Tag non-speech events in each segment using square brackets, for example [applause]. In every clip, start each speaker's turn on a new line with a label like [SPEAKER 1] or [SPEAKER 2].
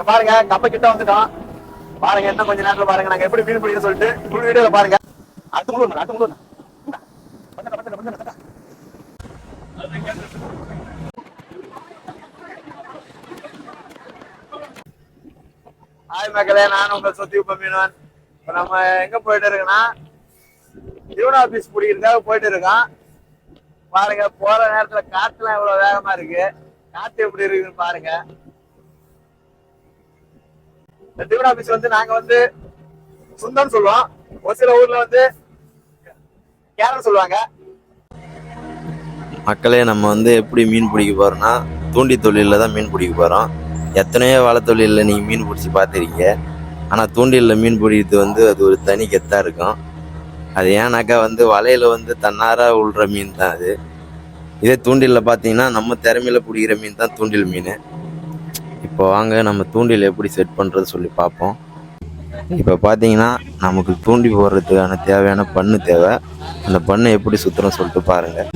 [SPEAKER 1] இங்க பாருங்க கப்ப கிட்ட வந்துட்டோம். பாருங்க இன்னும் கொஞ்ச நேரத்துல பாருங்க நாங்க எப்படி மீன் பிடிக்க சொல்லிட்டு ஃபுல் வீடியோல பாருங்க. அடுத்து முழு அடுத்து முழு ஹாய் மக்களே நான் உங்க சொத்தி உப்ப மீனவன். இப்ப நம்ம எங்க போயிட்டு இருக்கோம்னா டியூன் ஆபீஸ் பிடிக்கிறதுக்காக போயிட்டு இருக்கோம். பாருங்க போற நேரத்துல காத்துலாம் எவ்வளவு வேகமா இருக்கு. காத்து எப்படி இருக்குன்னு பாருங்க. இந்த டியூன் ஆபீஸ் வந்து நாங்க வந்து சுந்தம் சொல்லுவோம். ஒரு சில ஊர்ல வந்து கேரளம் சொல்லுவாங்க.
[SPEAKER 2] மக்களே நம்ம வந்து எப்படி மீன் பிடிக்க போறோம்னா தூண்டி தொழிலில் தான் மீன் பிடிக்க போகிறோம் எத்தனையோ வலை தொழிலில் நீங்கள் மீன் பிடிச்சி பார்த்துருக்கீங்க. ஆனால் தூண்டிலில் மீன் பிடிக்கிறது வந்து அது ஒரு தனி கெத்தாக இருக்கும். அது ஏன்னாக்கா வந்து வலையில் வந்து தன்னாராக உள்ற மீன் தான் அது. இதே தூண்டிலில் பார்த்தீங்கன்னா நம்ம திறமையில பிடிக்கிற மீன் தான் தூண்டில் மீன். இப்போ வாங்க நம்ம தூண்டில் எப்படி செட் பண்ணுறது சொல்லி பார்ப்போம். இப்போ பார்த்தீங்கன்னா நமக்கு தூண்டி போடுறதுக்கான தேவையான பண்ணு தேவை. அந்த பண்ணை எப்படி சுற்றுறோம் சொல்லிட்டு பாருங்கள்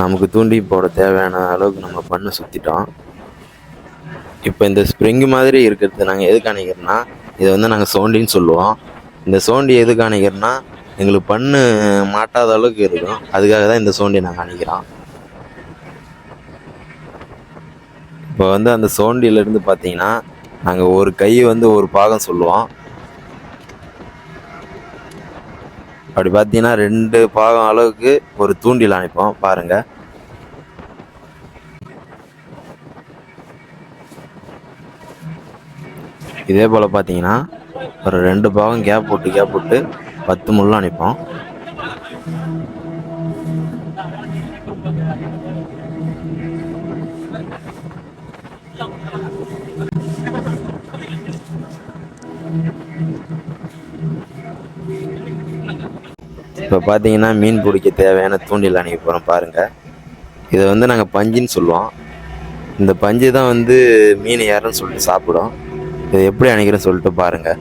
[SPEAKER 2] நமக்கு தூண்டி போட தேவையான அளவுக்கு நம்ம பண்ணு சுற்றிட்டோம் இப்போ இந்த ஸ்ப்ரிங் மாதிரி இருக்கிறது நாங்கள் எதுக்கு அணைக்கிறோன்னா இதை வந்து நாங்கள் சோண்டின்னு சொல்லுவோம். இந்த சோண்டி எதுக்கு அணைக்கிறோன்னா எங்களுக்கு பண்ணு மாட்டாத அளவுக்கு இருக்கும் அதுக்காக தான் இந்த சோண்டியை நாங்கள் அணிக்கிறோம் இப்போ வந்து அந்த சோண்டியிலேருந்து பார்த்தீங்கன்னா நாங்கள் ஒரு கை வந்து ஒரு பாகம் சொல்லுவோம். அப்படி பார்த்தீங்கன்னா ரெண்டு பாகம் அளவுக்கு ஒரு தூண்டில் அணைப்போம். பாருங்கள் இதே போல் பார்த்தீங்கன்னா ஒரு ரெண்டு பாகம் கேப் போட்டு கேப் போட்டு பத்து முள் அணைப்போம் இப்போ பார்த்தீங்கன்னா மீன் பிடிக்க தேவையான தூண்டில் அணைக்க போகிறோம் பாருங்கள் இதை வந்து நாங்கள் பஞ்சுன்னு சொல்லுவோம். இந்த பஞ்சு தான் வந்து மீன் யாருன்னு சொல்லிட்டு சாப்பிடும். இதை எப்படி அணைக்கிறேன்னு சொல்லிட்டு பாருங்கள்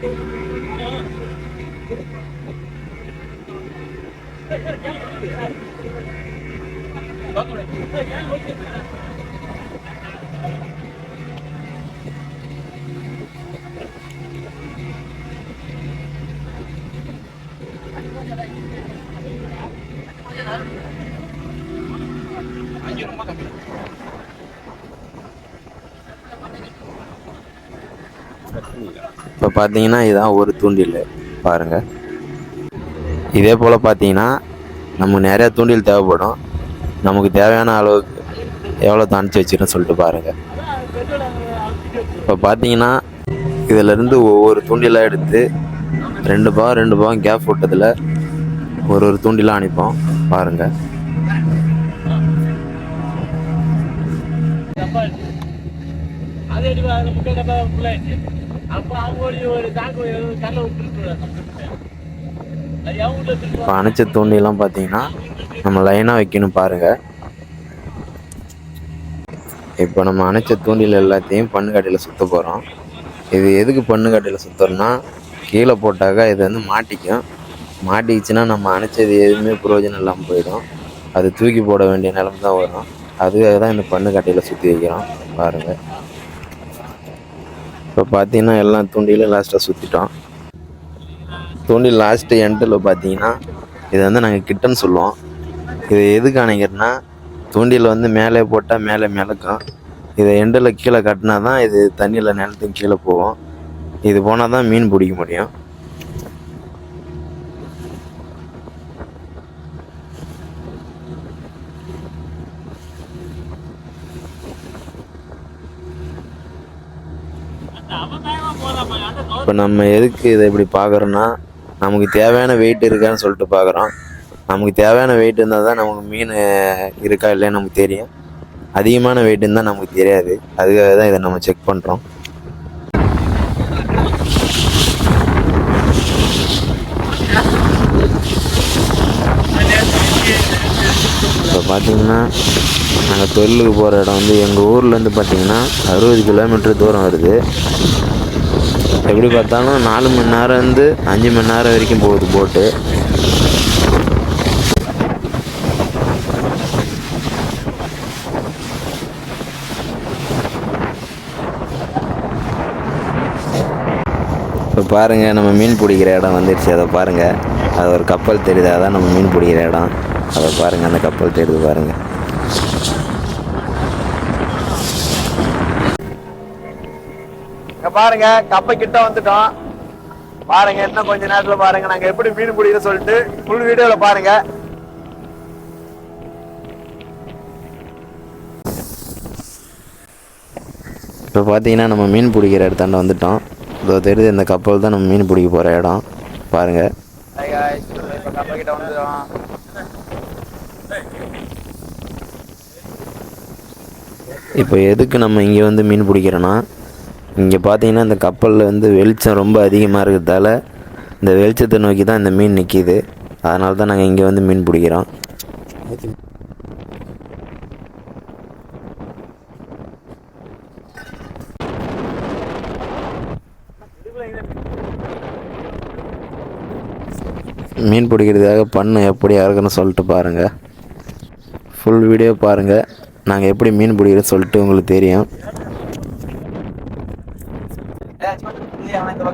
[SPEAKER 2] இப்போ [laughs] பார்த்தீங்கன்னா இதுதான் ஒரு தூண்டில் பாருங்கள் இதே போல் பார்த்தீங்கன்னா நமக்கு நிறையா தூண்டில் தேவைப்படும். நமக்கு தேவையான அளவுக்கு எவ்வளோ அனுப்பிச்சி வச்சிருன்னு சொல்லிட்டு பாருங்கள் இப்போ பார்த்தீங்கன்னா இதிலேருந்து ஒவ்வொரு தூண்டிலாக எடுத்து ரெண்டு பாகம் ரெண்டு பாகம் கேப் விட்டதில் ஒரு ஒரு தூண்டிலாக அனுப்போம் பாருங்கள் இப்போ அணைச்ச தூண்டிலாம் பார்த்தீங்கன்னா நம்ம லைனாக வைக்கணும் பாருங்கள் இப்போ நம்ம அணைச்ச தூண்டில் எல்லாத்தையும் பண்ணுக்கட்டையில் சுற்ற போகிறோம் இது எதுக்கு பண்ணுக்கட்டையில் சுற்றுறோம்னா கீழே போட்டாக்கா இது வந்து மாட்டிக்கும். மாட்டிக்கிச்சுன்னா நம்ம அணைச்சது எதுவுமே பிரயோஜனம் இல்லாமல் போயிடும். அது தூக்கி போட வேண்டிய நிலம தான் வரும். அதுக்காக தான் இந்த பண்ணுக்கட்டையில் சுற்றி வைக்கிறோம். பாருங்கள் இப்போ பார்த்தீங்கன்னா எல்லா தூண்டிலும் லாஸ்ட்டாக சுற்றிட்டோம் தூண்டில் லாஸ்ட்டு எண்டில் பார்த்தீங்கன்னா இது வந்து நாங்கள் கிட்டன்னு சொல்லுவோம். இது எதுக்கு அணைக்கிறோன்னா தூண்டில் வந்து மேலே போட்டால் மேலே மிளக்கும் இதை எண்டில் கீழே கட்டினா தான் இது தண்ணியில் நிலத்துக்கு கீழே போகும். இது போனால் தான் மீன் பிடிக்க முடியும். இப்போ நம்ம எதுக்கு இதை இப்படி பார்க்குறோன்னா நமக்கு தேவையான வெயிட் இருக்கான்னு சொல்லிட்டு பார்க்குறோம். நமக்கு தேவையான வெயிட் இருந்தால் தான் நமக்கு மீன் இருக்கா இல்லைன்னு நமக்கு தெரியும். அதிகமான வெயிட்டுன்னு தான் நமக்கு தெரியாது. அதுக்காக தான் இதை நம்ம செக் பண்ணுறோம் இப்போ பார்த்தீங்கன்னா நாங்கள் தொழிலுக்கு போகிற இடம் வந்து எங்கள் ஊர்லேருந்து பார்த்தீங்கன்னா அறுபது கிலோமீட்டர் தூரம் வருது. எப்படி பார்த்தாலும் நாலு மணி நேரம் இருந்து அஞ்சு மணி நேரம் வரைக்கும் போகுது போட்டு. இப்போ பாருங்கள் நம்ம மீன் பிடிக்கிற இடம் வந்துடுச்சு அதை பாருங்கள் அது ஒரு கப்பல் தெரியுது அதான் நம்ம மீன் பிடிக்கிற இடம். அதை பாருங்கள் அந்த கப்பல் தெரியுது பாருங்கள்
[SPEAKER 3] இங்க பாருங்க கப்பை கிட்ட வந்துட்டோம். பாருங்க இன்னும் கொஞ்ச நேரத்துல பாருங்க நாங்க எப்படி மீன் பிடிக்கிறோம் சொல்லிட்டு ஃபுல் வீடியோல பாருங்க.
[SPEAKER 2] இப்போ பார்த்தீங்கன்னா நம்ம மீன் பிடிக்கிற இடத்தாண்ட வந்துட்டோம். இதோ தெரியுது இந்த கப்பல் தான் நம்ம மீன் பிடிக்க போகிற இடம். பாருங்கள்
[SPEAKER 3] இப்போ
[SPEAKER 2] எதுக்கு நம்ம இங்கே வந்து மீன் பிடிக்கிறோன்னா இங்கே பார்த்தீங்கன்னா இந்த கப்பலில் வந்து வெளிச்சம் ரொம்ப அதிகமாக இருக்கிறதால இந்த வெளிச்சத்தை நோக்கி தான் இந்த மீன் நிற்கிது அதனால தான் நாங்கள் இங்கே வந்து மீன் பிடிக்கிறோம். மீன் பிடிக்கிறதுக்காக பண்ணு எப்படி இருக்குன்னு சொல்லிட்டு பாருங்கள் ஃபுல் வீடியோ பாருங்கள் நாங்கள் எப்படி மீன் பிடிக்கிறோம் சொல்லிட்டு உங்களுக்கு தெரியும்.
[SPEAKER 3] ஏய், சும்மா இல்லையா, அவனை இந்த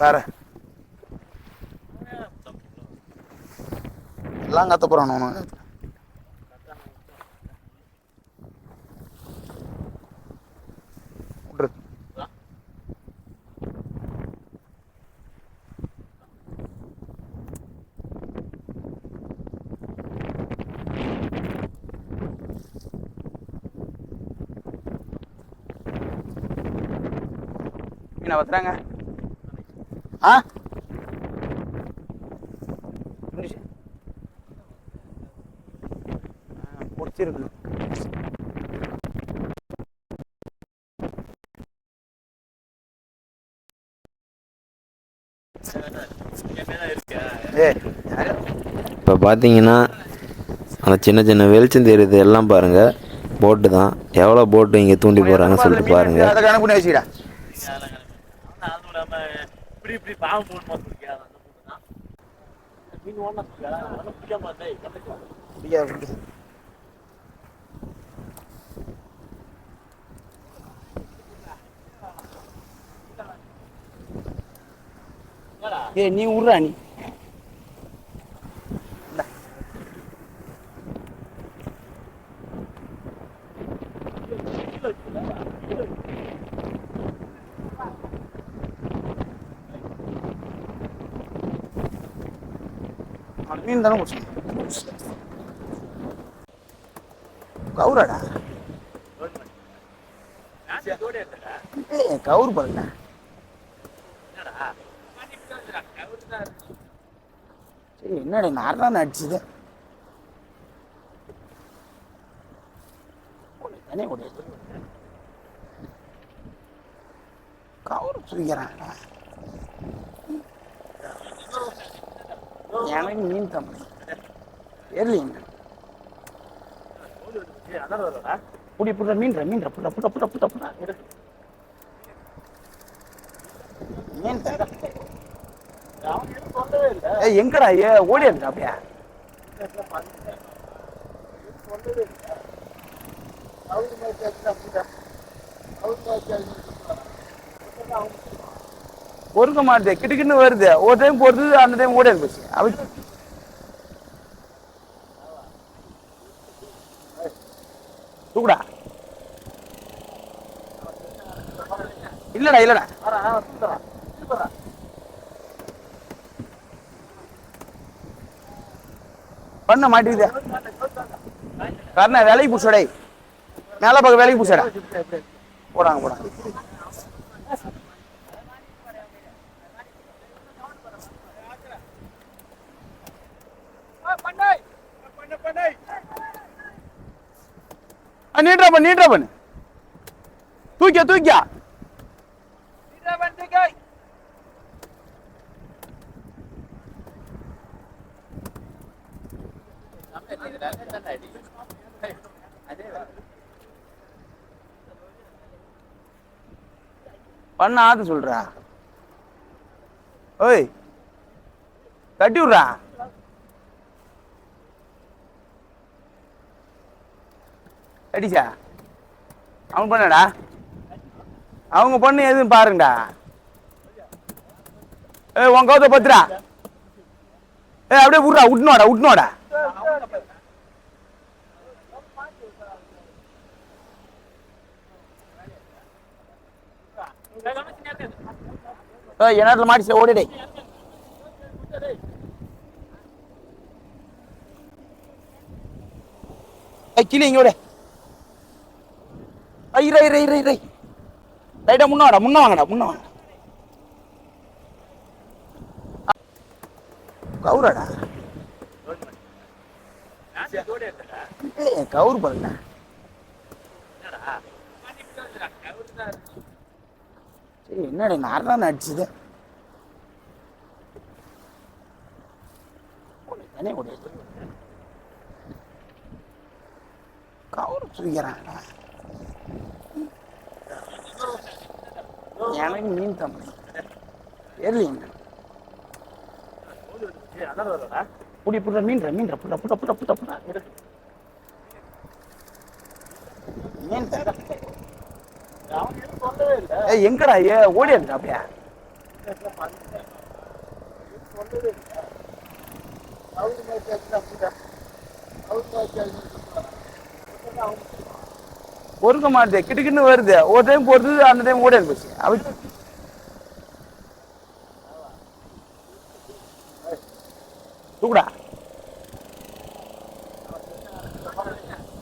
[SPEAKER 3] கார எல்லாம் கத்த போறான் அவனு. மீனை பத்துறாங்க ஆ? பிடிச்சிருக்கு?
[SPEAKER 2] இப்போ பார்த்தீங்கன்னா அந்த சின்ன சின்ன வெளிச்சம் தெரியுது எல்லாம் பாருங்கள் போட்டு தான். எவ்வளோ போட்டு இங்கே தூண்டி போகிறாங்கன்னு சொல்லிட்டு பாருங்கள்
[SPEAKER 4] இப்படி பாவம் போடணும் பிடிக்காது அந்த தான் மீன் ஒன்றா பிடிக்காது அதெல்லாம் பிடிக்காம டேய் கத்துக்கலாம்
[SPEAKER 3] பிடிக்காது, நீ விட்றா நீ. மீன் தானே பிடிச்சி கவுராடா. ஏய் பாருங்க. சரி என்னடா நார்தான் அடிச்சுது. தனி ஓடியாது கவுர் தூக்கிறாங்க எனக்கு மீன் தம்பி தெரியலீங்க புடி புட மீன் மீன் புட புட புட புட புட மீன் தர
[SPEAKER 4] அவன் எதுவும் சொல்லவே இல்லை
[SPEAKER 3] ஏய் எங்கடா ஏ ஓடி இருக்கா அப்படியா. பொறுக்க மாட்டேது கிட்டுக்கிட்டு வருது. ஒரு டைம் போறது அந்த டைம் ஓடி போச்சு. அவ தூக்குடா. இல்லடா இல்லடா. பண்ண மாட்டேங்குது கர்ணா வேலைக்கு பூசடே மேல பக்கம் வேலைக்கு பூசடா போடாங்க போடாங்க. நீட்ரா பண்ணு நீட்ரா பண்ணு. தூக்கியா தூக்கியா? பண்ண ஆத்து சொல்றா. ஓய் தட்டி விட்றா. அடிச்சா? அவன் பண்ணடா? அவங்க பொண்ணு எதுவும் பாருங்கடா. ஏ உன் கௌத பத்துடா. ஏ அப்படியே விட்றா விட்னோடா விட்னோடா என் நேரத்தில் மாடிச்சு ஓடிடே. கிளி இங்கே இங்க ஐ ரை ரை ரை ரை. ரைட்டா முன்ன வாடா முன்ன வாங்கடா முன்ன வாங்க கவுராடா. ஏய் கவுர் பாருங்க. சரி என்னடா நார்தான் அடிச்சுது தானே ஓடியாச்சு கவுர் தூக்கிறாங்க எனக்கு மீன் தம்பி. தெரியல புடி புடுற மீன்ற மீன்ற புட புட புட புட புட மீன் தம்பி. எங்கடா ஏ ஓடியாரு அப்படியா. பொறுக்க மாட்டேது கிட்டுக்கிட்டு வருது. ஒரு டைம் பொறுத்து அந்த டைம் ஓட போச்சு அவ தூக்குடா.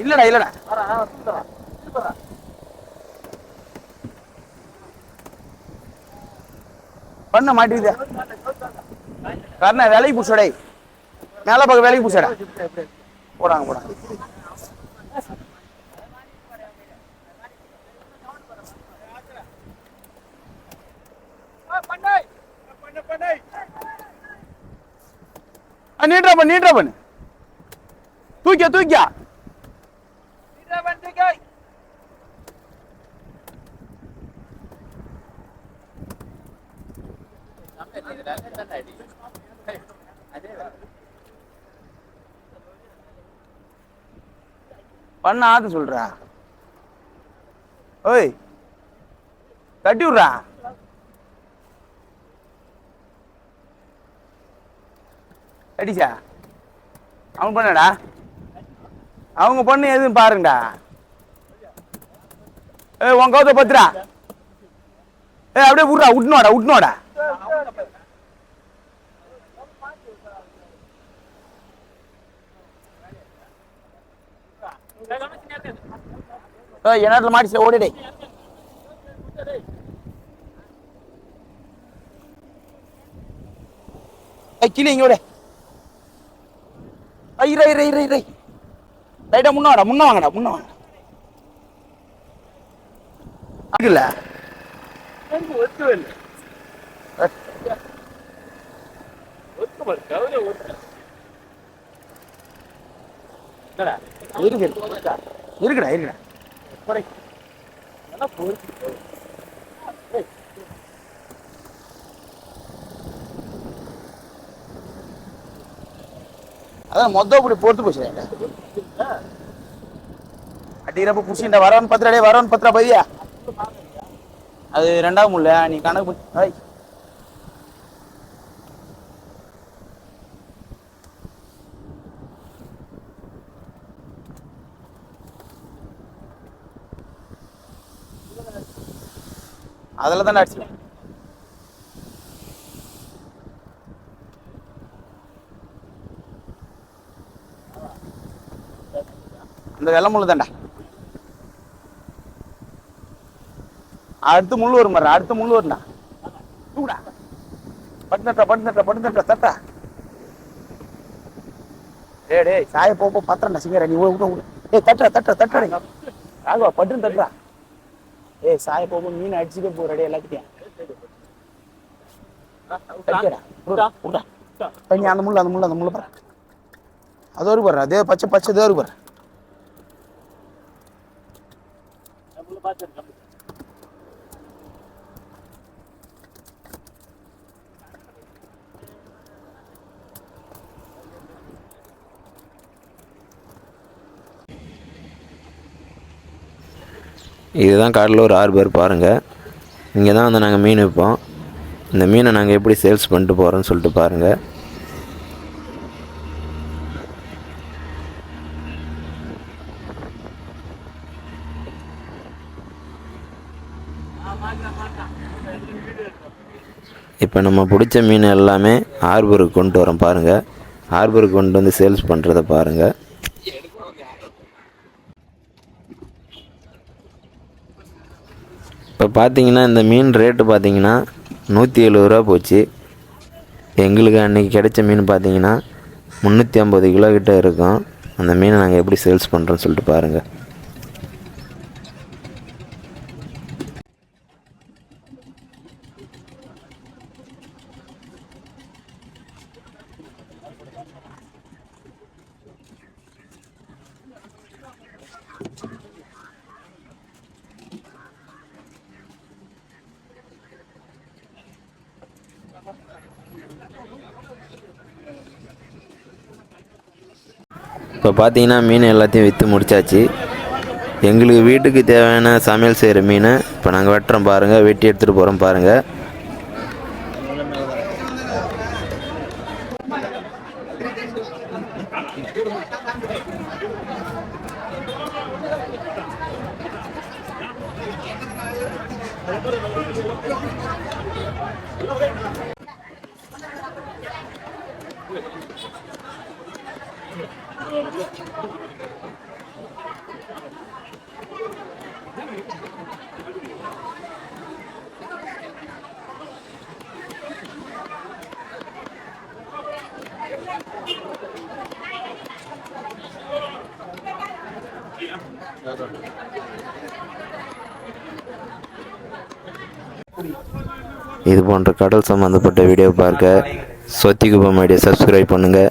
[SPEAKER 3] இல்லடா இல்லடா. பண்ண மாட்டேங்குது கர்ணா வேலைக்கு பூசடே மேல பக்கம் வேலைக்கு பூசடா போடாங்க போடாங்க. நீட்ரா பண்ணு நீட்ரா பண்ணு தூக்கியா தூக்கியா பண்ண ஆத்து சொல்றா. ஓய் தட்டி விட்றா. அடிச்சா? அவன் பண்ணடா? அவங்க பொண்ணு எதுவும் பாருங்கடா. ஏ உன் கௌத பத்துடா. ஏ அப்படியே விட்றா விட்னோடா விட்னோடா ஏய் என்னத்துல மாடிச்சு ஓடிடே கிளி இங்க ஓடு. ஐ ரை ரை ரை ரை. ரைட்டா முன்ன வாடா முன்ன வாங்கடா முன்ன வாங்க. இருக்குல்ல? இருக்கு இருக்குடா இருக்குடா அதான் மொத்தம் இப்படி பொறுத்து போச்சு அடிக்கிறப்ப புடிச்சுட்ட வரவன் பத்து ரூபாய் வரவன் பத்து ரூபா பதியா அது ரெண்டாவது முடியல நீ கணக்கு ஹாய் அதில் தானே அடிச்சு இந்த வெள்ளை முள்ளு தான்டா. அடுத்து முள்ளு வரும் பாரு அடுத்து முள்ளு வரும்டா. தூடா பட்டு தட்டா பட்டு தட்டா பட்டு தட்டா தட்டா. டேய் டே சாய போ போ பத்திரம்டா சிங்கரா நீ விட விட ஏ தட்டா தட்டா தட்டா ராகவா பட்டுன்னு தட்டுறா ஏய் சாய போ போ மீன் அடிச்சுக்க போ ரெடி எல்லாத்தையும் அந்த முள்ள அந்த முள்ள அந்த முள்ள பாரு. அது ஒரு பாரு அதே பச்சை பச்சை இதே ஒரு பாரு.
[SPEAKER 4] இதுதான் பார்த்து
[SPEAKER 2] இதுதான் கடலூர் ஹார்பர் பாருங்கள் இங்கே தான் வந்து நாங்கள் மீன் விற்போம் இந்த மீனை நாங்கள் எப்படி சேல்ஸ் பண்ணிட்டு போகிறோன்னு சொல்லிட்டு பாருங்கள் இப்போ நம்ம பிடிச்ச மீன் எல்லாமே ஹார்பருக்கு கொண்டு வரோம் பாருங்கள் ஹார்பருக்கு கொண்டு வந்து சேல்ஸ் பண்ணுறத பாருங்கள் இப்போ பார்த்தீங்கன்னா இந்த மீன் ரேட்டு பார்த்தீங்கன்னா நூற்றி எழுபது ரூபா போச்சு. எங்களுக்கு அன்றைக்கி கிடைச்ச மீன் பார்த்தீங்கன்னா முந்நூற்றி ஐம்பது கிலோ கிட்டே இருக்கும். அந்த மீனை நாங்கள் எப்படி சேல்ஸ் பண்ணுறோன்னு சொல்லிட்டு பாருங்கள் இப்போ பார்த்தீங்கன்னா மீன் எல்லாத்தையும் விற்று முடிச்சாச்சு. எங்களுக்கு வீட்டுக்கு தேவையான சமையல் செய்கிற மீன் இப்போ நாங்கள் வெட்டுறோம் பாருங்கள் வெட்டி எடுத்துகிட்டு போகிறோம் பாருங்கள் இது போன்ற கடல் சம்மந்தப்பட்ட வீடியோ பார்க்க சொத்திகுபம் ஐடியா சப்ஸ்கிரைப் பண்ணுங்கள்